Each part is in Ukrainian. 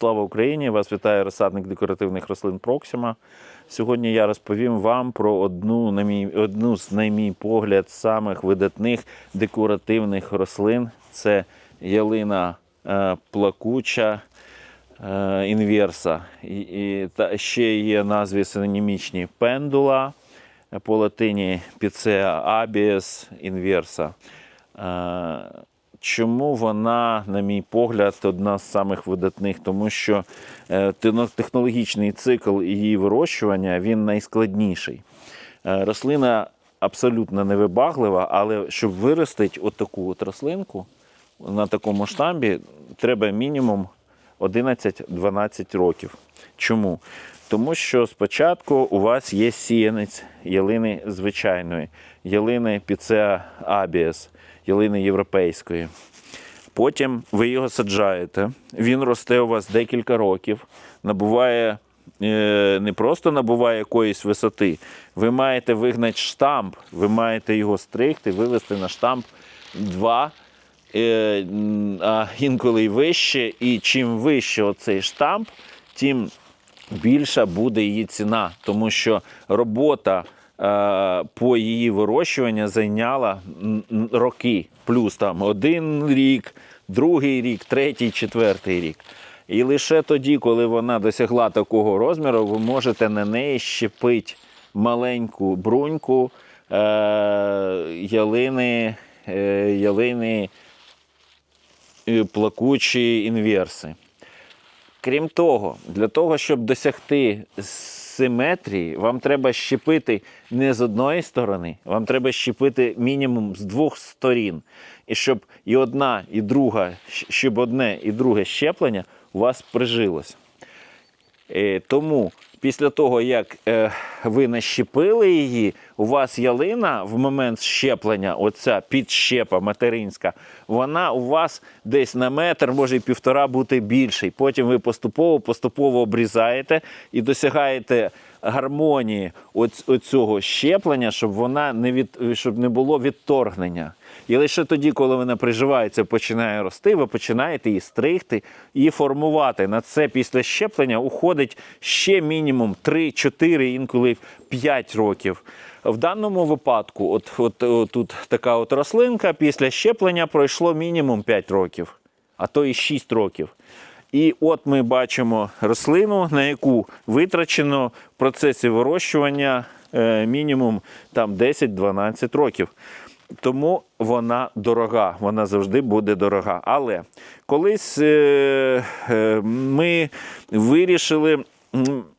Слава Україні! Вас вітає розсадник декоративних рослин Проксима. Сьогодні я розповім вам про одну, на мій, одну з, на мій погляд, самих видатних декоративних рослин. Це ялина е, плакуча е, інверса. І, і, та ще є назві синонімічні пендула е, по латині Picea abies інверса. Е, Чому вона, на мій погляд, одна з самих видатних? Тому що е, технологічний цикл її вирощування він найскладніший. Е, Рослина абсолютно невибаглива, але щоб виростити отаку от рослинку на такому штамбі, треба мінімум 11-12 років. Чому? Тому що спочатку у вас є сіянець ялини звичайної, ялини Picea abies, ялини європейської. Потім ви його саджаєте, він росте у вас декілька років, набуває е, не просто набуває якоїсь висоти, ви маєте вигнати штамп, ви маєте його стригти, вивести на штамп 2, е, а інколи й вище. І чим вище оцей штамп, тим більша буде її ціна, тому що робота е, по її вирощуванню зайняла роки, плюс там один рік, другий рік, третій, четвертий рік. І лише тоді, коли вона досягла такого розміру, ви можете на неї щепити маленьку бруньку е, ялини, е, ялини е, плакучі інверси. Крім того, для того, щоб досягти симетрії, вам треба щепити не з одної сторони, вам треба щепити мінімум з двох сторін. І щоб і одна, і друга, щоб одне і друге щеплення у вас прижилось. Е, Тому після того, як е, ви нащепили її, у вас ялина в момент щеплення, оця підщепа материнська, вона у вас десь на метр, може і півтора бути більший. Потім ви поступово поступово обрізаєте і досягаєте гармонії оць- оцього щеплення, щоб вона не від щоб не було відторгнення. І лише тоді, коли вона приживається, починає рости, ви починаєте її стригти і формувати. На це після щеплення уходить ще мінімум 3-4, інколи 5 років. В даному випадку, от, от, от тут така от рослинка, після щеплення пройшло мінімум 5 років, а то і 6 років. І от ми бачимо рослину, на яку витрачено в процесі вирощування е, мінімум там 10-12 років. Тому вона дорога, вона завжди буде дорога. Але колись е, е, ми вирішили.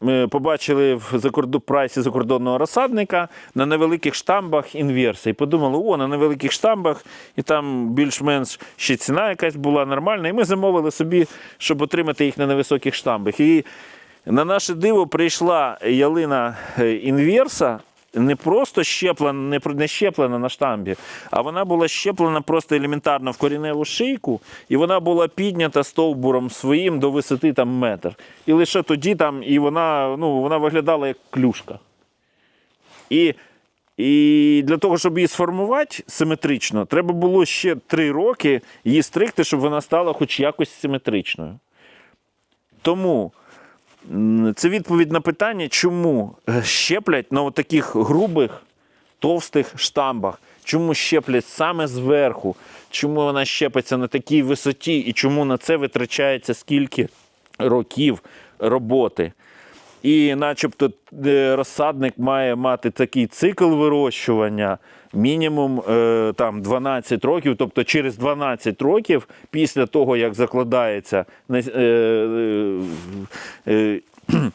е, Побачили в прайсі закордонного розсадника на невеликих штамбах інверси. І подумали, о, на невеликих штамбах, і там більш-менш ще ціна якась була нормальна. І ми замовили собі, щоб отримати їх на невисоких штамбах. І на наше диво прийшла ялина інверса, не просто щеплена, не, щеплена на штамбі, а вона була щеплена просто елементарно в коріневу шийку, і вона була піднята стовбуром своїм до висоти там метр. І лише тоді там і вона, ну, вона виглядала як клюшка. І, і для того, щоб її сформувати симетрично, треба було ще три роки її стригти, щоб вона стала хоч якось симетричною. Тому це відповідь на питання, чому е, щеплять на таких грубих, товстих штамбах. Чому щеплять саме зверху, чому вона щепиться на такій висоті, і чому на це витрачається скільки років роботи. І начебто е, розсадник має мати такий цикл вирощування мінімум е, там 12 років, тобто через 12 років після того, як закладається е,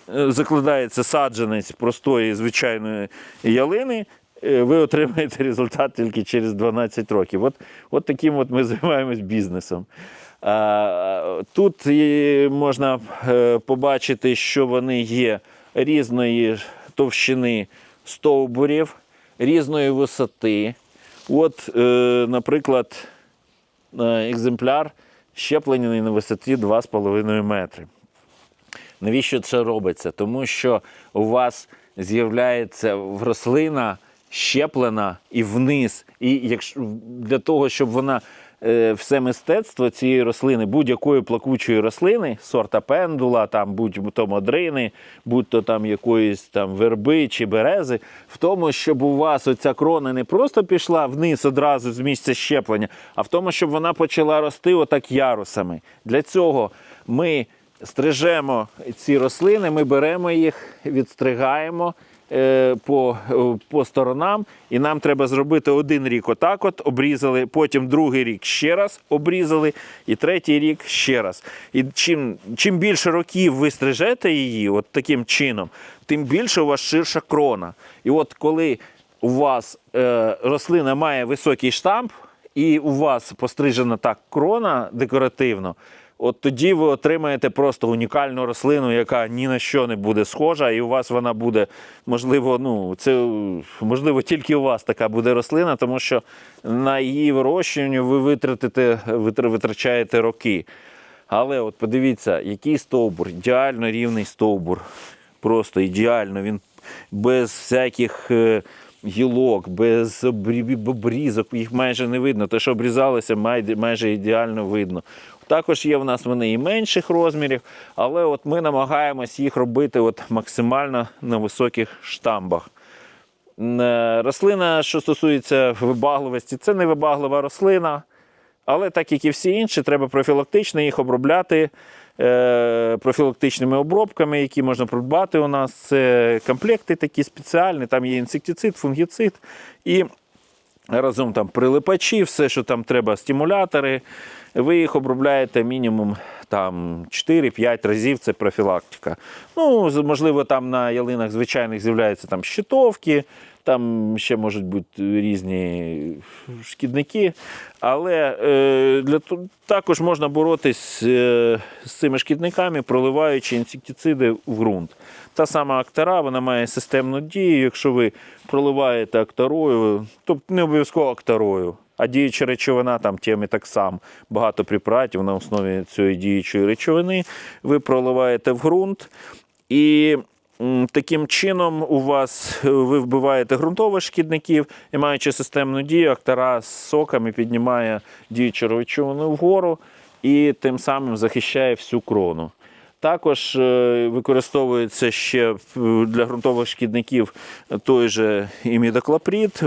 закладається саджанець простої звичайної ялини, ви отримаєте результат тільки через 12 років. От, от таким от ми займаємось бізнесом. А, Тут можна е, побачити, що вони є різної товщини стовбурів, різної висоти. От, е, наприклад, е, екземпляр щеплений на висоті 2,5 метри. Навіщо це робиться? Тому що у вас з'являється рослина щеплена і вниз. І якщо для того, щоб вона е, все мистецтво цієї рослини, будь-якої плакучої рослини, сорта пендула, там, будь-то модрини, будь-то там якоїсь там верби чи берези, в тому, щоб у вас оця крона не просто пішла вниз одразу з місця щеплення, а в тому, щоб вона почала рости отак ярусами. Для цього ми стрижемо ці рослини, ми беремо їх, відстригаємо е, по, е, по сторонам, і нам треба зробити один рік отак, от обрізали, потім другий рік ще раз обрізали, і третій рік ще раз. І чим, чим більше років ви стрижете її, от таким чином, тим більше у вас ширша крона. І от коли у вас е, рослина має високий штамп, і у вас пострижена так крона декоративно, от тоді ви отримаєте просто унікальну рослину, яка ні на що не буде схожа, і у вас вона буде, можливо, ну, це можливо тільки у вас така буде рослина, тому що на її вирощуванню ви витратите, витрачаєте роки. Але от подивіться, який стовбур, ідеально рівний стовбур. Просто ідеально. Він без всяких е, гілок, без обрізок, їх майже не видно. Те, що обрізалося, майже ідеально видно. Також є в нас вони і менших розмірів, але от ми намагаємось їх робити от максимально на високих штамбах. Е, Рослина, що стосується вибагливості, це не вибаглива рослина. Але так як і всі інші, треба профілактично їх обробляти е, профілактичними обробками, які можна придбати у нас. Це комплекти такі спеціальні, там є інсектицид, фунгіцид і разом там прилипачі, все, що там треба, стимулятори. Ви їх обробляєте мінімум там 4-5 разів, це профілактика. Ну, можливо, там на ялинах звичайних з'являються там щитовки, там ще можуть бути різні шкідники. Але е, для також можна боротись е, з цими шкідниками, проливаючи інсектициди в ґрунт. Та сама актара, вона має системну дію. Якщо ви проливаєте акторою, тобто не обов'язково акторою, а діюча речовина, там тіамітоксам, багато препаратів на основі цієї діючої речовини, ви проливаєте в ґрунт. І таким чином у вас е, ви вбиваєте ґрунтових шкідників і маючи системну дію, актара з соками піднімає діючу речовину вгору і тим самим захищає всю крону. Також е, використовується ще для ґрунтових шкідників той же імідоклоприд е,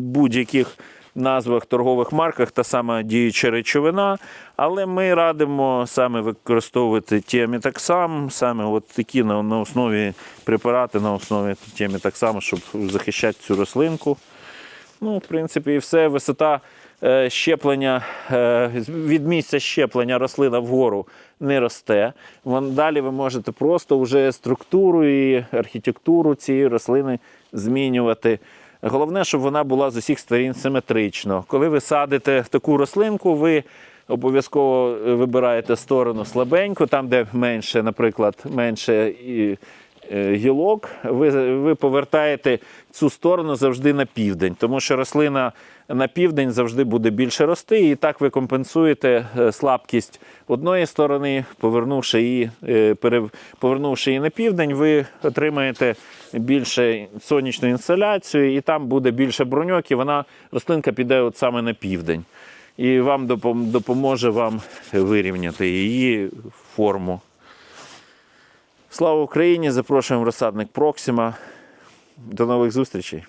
будь-яких назвах торгових марках та сама діюча речовина. Але ми радимо саме використовувати тіамітоксам, саме от такі на, на основі препарати на основі тіамітоксаму, щоб захищати цю рослинку. Ну, в принципі, і все. Висота е, щеплення е, від місця щеплення рослина вгору не росте. Далі ви можете просто вже структуру і архітектуру цієї рослини змінювати. Головне, щоб вона була з усіх сторін симетрично. Коли ви садите таку рослинку, ви обов'язково е, вибираєте сторону слабеньку, там, де менше, наприклад, менше і, гілок, ви, ви повертаєте цю сторону завжди на південь, тому що рослина на південь завжди буде більше рости, і так ви компенсуєте е, слабкість одної сторони, повернувши її, е, повернувши її на південь, ви отримаєте більше сонячну інсоляцію, і там буде більше броньок, і вона рослинка піде от саме на південь. І вам допоможе вам вирівняти її форму. Слава Україні! Запрошуємо розсадник Проксима. До нових зустрічей!